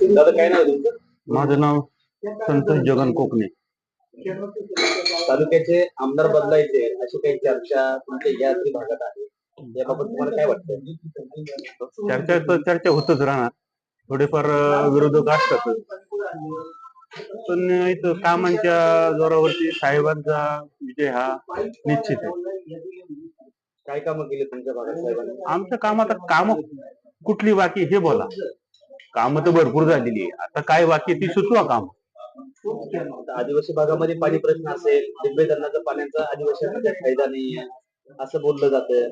दादा काय नाव तुमचं? माझं नाव संतोष जगन कोकणे. तालुक्याचे आमदार बदलायचे अशी काही चर्चा तुमच्या या भागात आहे. याबाबत तुम्हाला काय वाटतं चर्चा तर चर्चा होतच राहणार. थोडेफार विरोधक असतातच पण इथं कामांच्या जोरावरती साहेबांचा विजय हा निश्चित आहे. काय कामं केली तुमच्या भागात साहेबांनी? आमचं काम आता काम कुठली बाकी हे बोला. काम तर भरपूर झालेली आहे. आता काय बाकी आहे ती सुचवा काम. आदिवासी भागामध्ये पाणी प्रश्न असेल लिंबे धरणाचा पाण्याचा आदिवासींना फायदा नाहीये असं बोललं जातं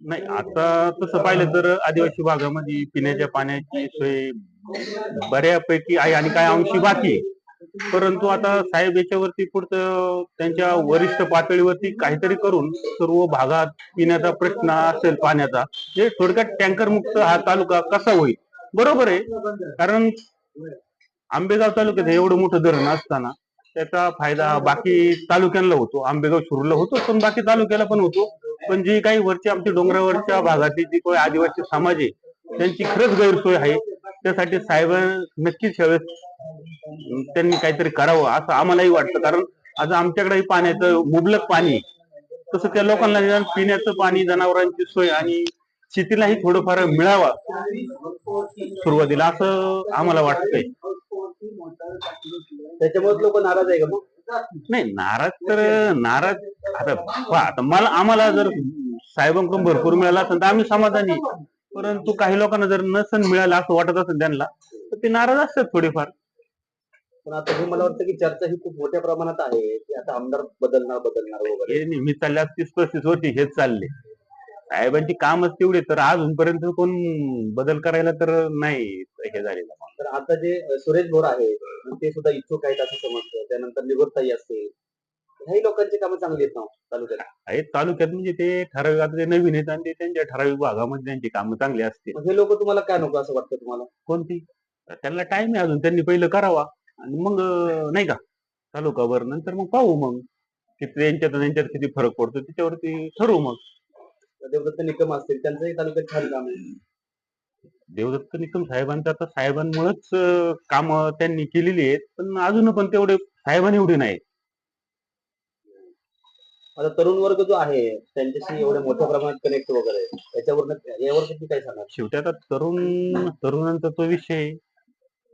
नाही आता तसं पाहिलं तर आदिवासी भागामध्ये पिण्याच्या पाण्याची सोय बऱ्यापैकी आहे आणि काय अंशी बाकी आहे. परंतु आता साहेब याच्यावरती पुढचं त्यांच्या वरिष्ठ पातळीवरती काहीतरी करून सर्व भागात पिण्याचा प्रश्न असेल पाण्याचा जे थोडक्यात टँकर मुक्त हा तालुका कसा होईल? बरोबर आहे. कारण आंबेगाव तालुक्यात एवढं मोठं धरण असताना त्याचा फायदा बाकी तालुक्यांना होतो. आंबेगाव शिरूरला होतो पण बाकी तालुक्याला पण होतो. पण जी काही वरची आमची डोंगरावरच्या भागातली जी काही आदिवासी समाज आहे त्यांची खरंच गैरसोय आहे. त्यासाठी साहेब नक्कीच यावेळेस त्यांनी काहीतरी करावं असं आम्हालाही वाटतं. कारण आज आमच्याकडेही पाण्याचं मुबलक पाणी. तसं त्या लोकांना पिण्याचं पाणी जनावरांची सोय आणि शेतीलाही थोडंफार मिळावा सुरुवातीला असं आम्हाला वाटतंय. त्याच्यामुळे लोक नाराज आहे का मग? नाही नाराज तर नाराज आता पहा, आता मला आम्हाला जर साहेबांकडून भरपूर मिळाला असेल तर आम्ही समाधानी. परंतु काही लोकांना जर नसन मिळालं असं वाटत असेल त्यांना तर ते नाराज असतात थोडेफार. पण आता हे मला वाटतं की चर्चा ही खूप मोठ्या प्रमाणात आहे की आता आमदार बदलणार बदलणार वगैरे. हे नेहमी चालल्या तीस पस्तीस वर्षी हेच चालले. साहेबांची कामच तेवढे तर अजूनपर्यंत कोण बदल करायला तर नाही हे झालेलं. तर आता जे सुरेश भोर आहे ते सुद्धा इच्छुक आहेत असं समजतं. त्यानंतर निवडताई असते. ह्याही लोकांची कामं चांगली आहेत ना तालुक्यात? आहेत तालुक्यात म्हणजे ते ठराविक आता ते नवीन आहेत आणि ते त्यांच्या ठराविक भागामध्ये त्यांची कामं चांगली असते. मग हे लोक तुम्हाला काय नको असं वाटतं तुम्हाला? कोणती? तर त्यांना टाइम आहे अजून. त्यांनी पहिलं करावा. आणि मग अं, नाही का? तालुकावर नंतर मग पाहू मग. किती त्यांच्यात त्यांच्यात किती फरक पडतो त्याच्यावरती ठरवू मग. देवदत्त निकम असतील त्यांचंही तालुक्यात छान काम आहे. देवदत्त निकम साहेबांचं आता साहेबांमुळेच काम त्यांनी केलेली आहेत पण अजून पण तेवढे साहेबांनी एवढे नाही आता तरुण वर्ग जो आहे त्यांच्याशी एवढ्या मोठ्या प्रमाणात कनेक्ट वगैरे याच्यावर यावर किती काय सांगा शेवटी आता तरुण तरुणांचा तो विषय.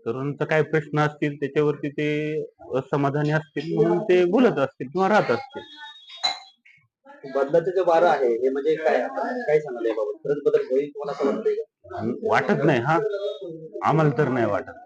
तरुणांचा काय प्रश्न असतील त्याच्यावरती ते असमाधानी असतील म्हणून ते बोलत असतील किंवा राहत असतील. बदलाचं जे वारं आहे हे म्हणजे काय? काय सांगाल बाबा खरंच बदल होईल तुम्हाला असं वाटतंय वाटत नाही हा. आम्हाला तर नाही वाटत.